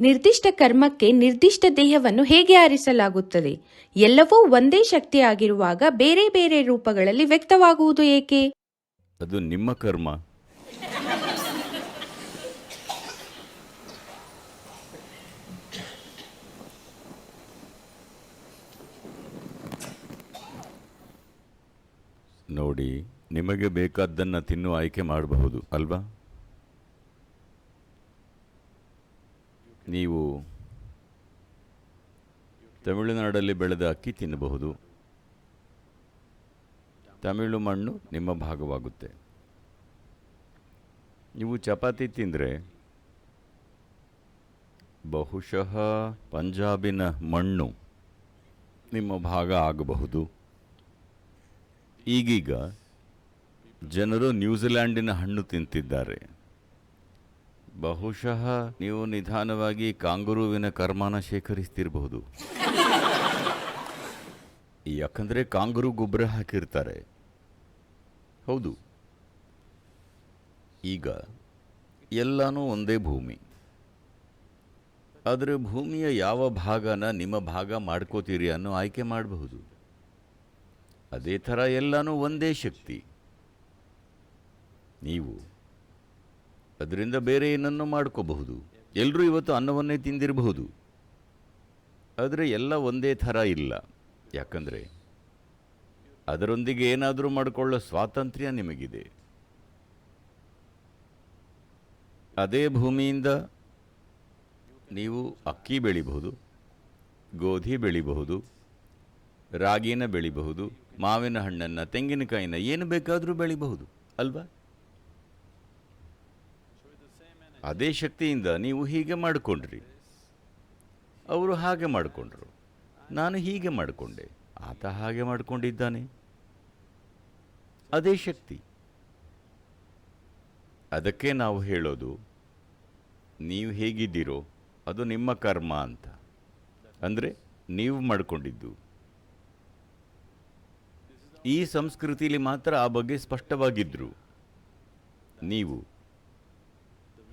ನಿರ್ದಿಷ್ಟ ಕರ್ಮಕ್ಕೆ ನಿರ್ದಿಷ್ಟ ದೇಹವನ್ನು ಹೇಗೆ ಆರಿಸಲಾಗುತ್ತದೆ? ಎಲ್ಲವೂ ಒಂದೇ ಶಕ್ತಿಯಾಗಿರುವಾಗ ಬೇರೆ ಬೇರೆ ರೂಪಗಳಲ್ಲಿ ವ್ಯಕ್ತವಾಗುವುದು ಏಕೆ? ಅದು ನಿಮ್ಮ ಕರ್ಮ. ನೋಡಿ, ನಿಮಗೆ ಬೇಕಾದ್ದನ್ನು ತಿನ್ನುವ ಆಯ್ಕೆ ಮಾಡಬಹುದು, ಅಲ್ವಾ? ನೀವು ತಮಿಳುನಾಡಲ್ಲಿ ಬೆಳೆದ ಅಕ್ಕಿ ತಿನ್ನಬಹುದು. ತಮಿಳು ಮಣ್ಣು ನಿಮ್ಮ ಭಾಗವಾಗುತ್ತೆ. ನೀವು ಚಪಾತಿ ತಿಂದರೆ ಬಹುಶಃ ಪಂಜಾಬಿನ ಮಣ್ಣು ನಿಮ್ಮ ಭಾಗ ಆಗಬಹುದು. ಈಗೀಗ ಜನರು ನ್ಯೂಜಿಲ್ಯಾಂಡಿನ ಹಣ್ಣು ತಿಂತಿದ್ದಾರೆ. ಬಹುಶಃ ನೀವು ನಿಧಾನವಾಗಿ ಕಾಂಗರುವಿನ ಕರ್ಮಾನ ಶೇಖರಿಸ್ತಿರಬಹುದು. ಯಾಕಂದರೆ ಕಾಂಗರು ಗೊಬ್ಬರ ಹಾಕಿರ್ತಾರೆ. ಹೌದು. ಈಗ ಎಲ್ಲನೂ ಒಂದೇ ಭೂಮಿ. ಆದರೆ ಭೂಮಿಯ ಯಾವ ಭಾಗನ ನಿಮ್ಮ ಭಾಗ ಮಾಡ್ಕೋತೀರಿ ಅನ್ನೋ ಆಯ್ಕೆ ಮಾಡಬಹುದು. ಅದೇ ಥರ ಎಲ್ಲನೂ ಒಂದೇ ಶಕ್ತಿ. ನೀವು ಅದರಿಂದ ಬೇರೆ ಏನನ್ನು ಮಾಡ್ಕೋಬಹುದು. ಎಲ್ಲರೂ ಇವತ್ತು ಅನ್ನವನ್ನೇ ತಿಂದಿರಬಹುದು. ಆದರೆ ಎಲ್ಲ ಒಂದೇ ಥರ ಇಲ್ಲ. ಯಾಕಂದರೆ ಅದರೊಂದಿಗೆ ಏನಾದರೂ ಮಾಡಿಕೊಳ್ಳೋ ಸ್ವಾತಂತ್ರ್ಯ ನಿಮಗಿದೆ. ಅದೇ ಭೂಮಿಯಿಂದ ನೀವು ಅಕ್ಕಿ ಬೆಳಿಬಹುದು, ಗೋಧಿ ಬೆಳಿಬಹುದು, ರಾಗಿನ ಬೆಳಿಬಹುದು, ಮಾವಿನ ಹಣ್ಣನ್ನು, ತೆಂಗಿನಕಾಯಿನ, ಏನು ಬೇಕಾದರೂ ಬೆಳಿಬಹುದು, ಅಲ್ವಾ? ಅದೇ ಶಕ್ತಿಯಿಂದ ನೀವು ಹೀಗೆ ಮಾಡಿಕೊಂಡ್ರಿ. ಅವರು ಹಾಗೆ ಮಾಡಿಕೊಂಡ್ರು. ನಾನು ಹೀಗೆ ಮಾಡಿಕೊಂಡೆ. ಆತ ಹಾಗೆ ಮಾಡಿಕೊಂಡಿದ್ದಾನೆ. ಅದೇ ಶಕ್ತಿ. ಅದಕ್ಕೆ ನಾವು ಹೇಳೋದು, ನೀವು ಹೇಗಿದ್ದೀರೋ ಅದು ನಿಮ್ಮ ಕರ್ಮ ಅಂತ. ಅಂದರೆ ನೀವು ಮಾಡಿಕೊಂಡಿದ್ದು. ಈ ಸಂಸ್ಕೃತಿಲಿ ಮಾತ್ರ ಆ ಬಗ್ಗೆ ಸ್ಪಷ್ಟವಾಗಿದ್ದರು ನೀವು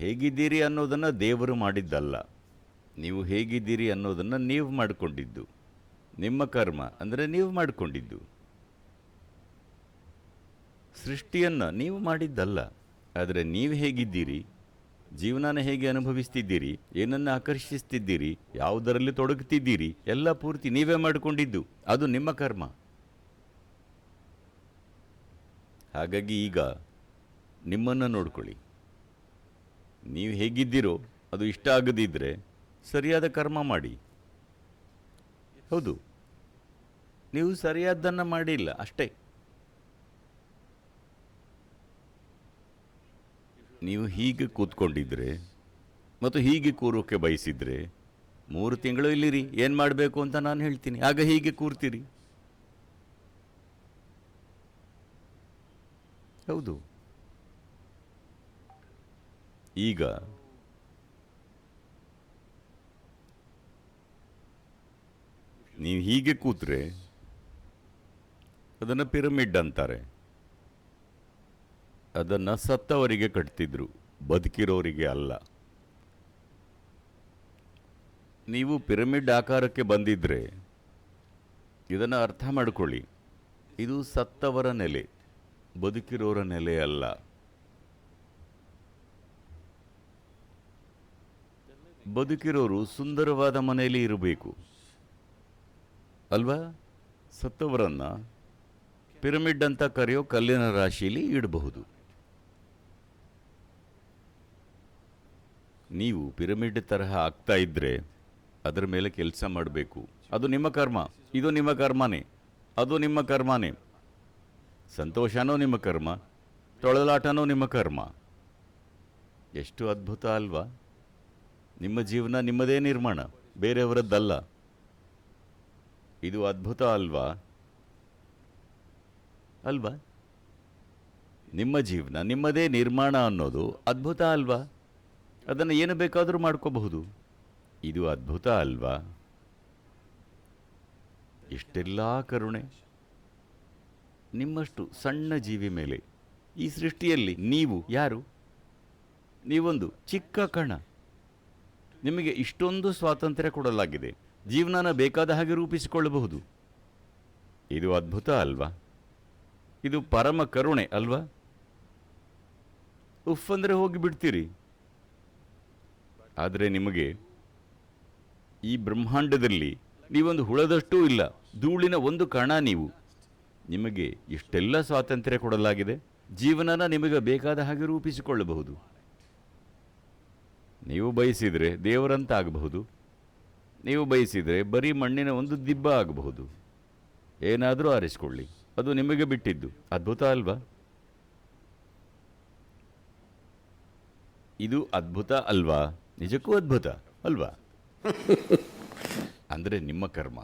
ಹೇಗಿದ್ದೀರಿ ಅನ್ನೋದನ್ನು ದೇವರು ಮಾಡಿದ್ದಲ್ಲ. ನೀವು ಹೇಗಿದ್ದೀರಿ ಅನ್ನೋದನ್ನು ನೀವು ಮಾಡಿಕೊಂಡಿದ್ದು. ನಿಮ್ಮ ಕರ್ಮ ಅಂದರೆ ನೀವು ಮಾಡಿಕೊಂಡಿದ್ದು. ಸೃಷ್ಟಿಯನ್ನು ನೀವು ಮಾಡಿದ್ದಲ್ಲ. ಆದರೆ ನೀವು ಹೇಗಿದ್ದೀರಿ? ಜೀವನನ ಹೇಗೆ ಅನುಭವಿಸ್ತಿದ್ದೀರಿ? ಏನನ್ನು ಆಕರ್ಷಿಸ್ತಿದ್ದೀರಿ? ಯಾವುದರಲ್ಲಿ ತೊಡಗುತ್ತಿದ್ದೀರಿ ಎಲ್ಲ ಪೂರ್ತಿ ನೀವೇ ಮಾಡಿಕೊಂಡಿದ್ದು. ಅದು ನಿಮ್ಮ ಕರ್ಮ. ಹಾಗಾಗಿ ಈಗ ನಿಮ್ಮನ್ನು ನೋಡ್ಕೊಳ್ಳಿ. ನೀವು ಹೇಗಿದ್ದೀರೋ ಅದು ಇಷ್ಟ ಆಗದಿದ್ದರೆ ಸರಿಯಾದ ಕರ್ಮ ಮಾಡಿ. ಹೌದು. ನೀವು ಸರಿಯಾದ್ದನ್ನು ಮಾಡಿಲ್ಲ, ಅಷ್ಟೇ. ನೀವು ಹೀಗೆ ಕೂತ್ಕೊಂಡಿದ್ರೆ ಮತ್ತು ಹೀಗೆ ಕೂರೋಕ್ಕೆ ಬಯಸಿದರೆ ಮೂರು ತಿಂಗಳು ಇಲ್ಲಿರಿ, ಏನು ಮಾಡಬೇಕು ಅಂತ ನಾನು ಹೇಳ್ತೀನಿ. ಆಗ ಹೀಗೆ ಕೂರ್ತೀರಿ. ಹೌದು. ಈಗ ನೀವು ಹೀಗೆ ಕೂತ್ರೆ ಅದನ್ನು ಪಿರಮಿಡ್ ಅಂತಾರೆ. ಅದನ್ನು ಸತ್ತವರಿಗೆ ಕಟ್ತಿದ್ರು, ಬದುಕಿರೋರಿಗೆ ಅಲ್ಲ. ನೀವು ಪಿರಮಿಡ್ ಆಕಾರಕ್ಕೆ ಬಂದಿದ್ರೆ ಇದನ್ನು ಅರ್ಥ ಮಾಡಿಕೊಳ್ಳಿ. ಇದು ಸತ್ತವರ ನೆಲೆ, ಬದುಕಿರೋರ ನೆಲೆ ಅಲ್ಲ. ಬದುಕಿರೋರು ಸುಂದರವಾದ ಮನೆಯಲ್ಲಿ ಇರಬೇಕು. ಅಲ್ವಾ? ಸತ್ತವರನ್ನು ಪಿರಮಿಡ್ ಅಂತ ಕರೆಯೋ ಕಲ್ಲಿನ ರಾಶಿಯಲ್ಲಿ ಇಡಬಹುದು. ನೀವು ಪಿರಮಿಡ್ ತರಹ ಆಗ್ತಾ ಇದ್ದರೆ ಅದರ ಮೇಲೆ ಕೆಲಸ ಮಾಡಬೇಕು. ಅದು ನಿಮ್ಮ ಕರ್ಮ. ಇದು ನಿಮ್ಮ ಕರ್ಮನೇ. ಅದು ನಿಮ್ಮ ಕರ್ಮನೇ. ಸಂತೋಷನೂ ನಿಮ್ಮ ಕರ್ಮ. ತೊಳಲಾಟನೂ ನಿಮ್ಮ ಕರ್ಮ. ಎಷ್ಟು ಅದ್ಭುತ ಅಲ್ವಾ? ನಿಮ್ಮ ಜೀವನ ನಿಮ್ಮದೇ ನಿರ್ಮಾಣ, ಬೇರೆಯವರದ್ದಲ್ಲ. ಇದು ಅದ್ಭುತ ಅಲ್ವಾ? ಅಲ್ವಾ? ನಿಮ್ಮ ಜೀವನ ನಿಮ್ಮದೇ ನಿರ್ಮಾಣ ಅನ್ನೋದು ಅದ್ಭುತ ಅಲ್ವಾ? ಅದನ್ನು ಏನು ಬೇಕಾದರೂ ಮಾಡ್ಕೋಬಹುದು. ಇದು ಅದ್ಭುತ ಅಲ್ವಾ? ಇಷ್ಟೆಲ್ಲ ಕರುಣೆ. ನಿಮ್ಮಷ್ಟು ಸಣ್ಣ ಜೀವಿ ಮೇಲೆ ಈ ಸೃಷ್ಟಿಯಲ್ಲಿ ನೀವು ಯಾರು? ನೀವೊಂದು ಚಿಕ್ಕ ಕಣ. ನಿಮಗೆ ಇಷ್ಟೊಂದು ಸ್ವಾತಂತ್ರ್ಯ ಕೊಡಲಾಗಿದೆ. ಜೀವನನ ಬೇಕಾದ ಹಾಗೆ ರೂಪಿಸಿಕೊಳ್ಳಬಹುದು. ಇದು ಅದ್ಭುತ ಅಲ್ವಾ? ಇದು ಪರಮ ಕರುಣೆ ಅಲ್ವಾ? ಉಫ್ ಅಂದರೆ ಹೋಗಿ ಬಿಡ್ತೀರಿ. ಆದರೆ ನಿಮಗೆ ಈ ಬ್ರಹ್ಮಾಂಡದಲ್ಲಿ ನೀವೊಂದು ಹುಳದಷ್ಟೂ ಇಲ್ಲ, ಧೂಳಿನ ಒಂದು ಕಣ ನೀವು. ನಿಮಗೆ ಇಷ್ಟೆಲ್ಲ ಸ್ವಾತಂತ್ರ್ಯ ಕೊಡಲಾಗಿದೆ. ಜೀವನನ ನಿಮಗೆ ಬೇಕಾದ ಹಾಗೆ ರೂಪಿಸಿಕೊಳ್ಳಬಹುದು. ನೀವು ಬಯಸಿದರೆ ದೇವರಂತ ಆಗಬಹುದು ನೀವು ಬಯಸಿದರೆ ಬರೀ ಮಣ್ಣಿನ ಒಂದು ದಿಬ್ಬ ಆಗಬಹುದು. ಏನಾದರೂ ಆರಿಸಿಕೊಳ್ಳಿ. ಅದು ನಿಮಗೆ ಬಿಟ್ಟಿದ್ದು. ಅದ್ಭುತ ಅಲ್ವಾ? ಇದು ಅದ್ಭುತ ಅಲ್ವಾ? ನಿಜಕ್ಕೂ ಅದ್ಭುತ ಅಲ್ವಾ? ಅಂದರೆ ನಿಮ್ಮ ಕರ್ಮ.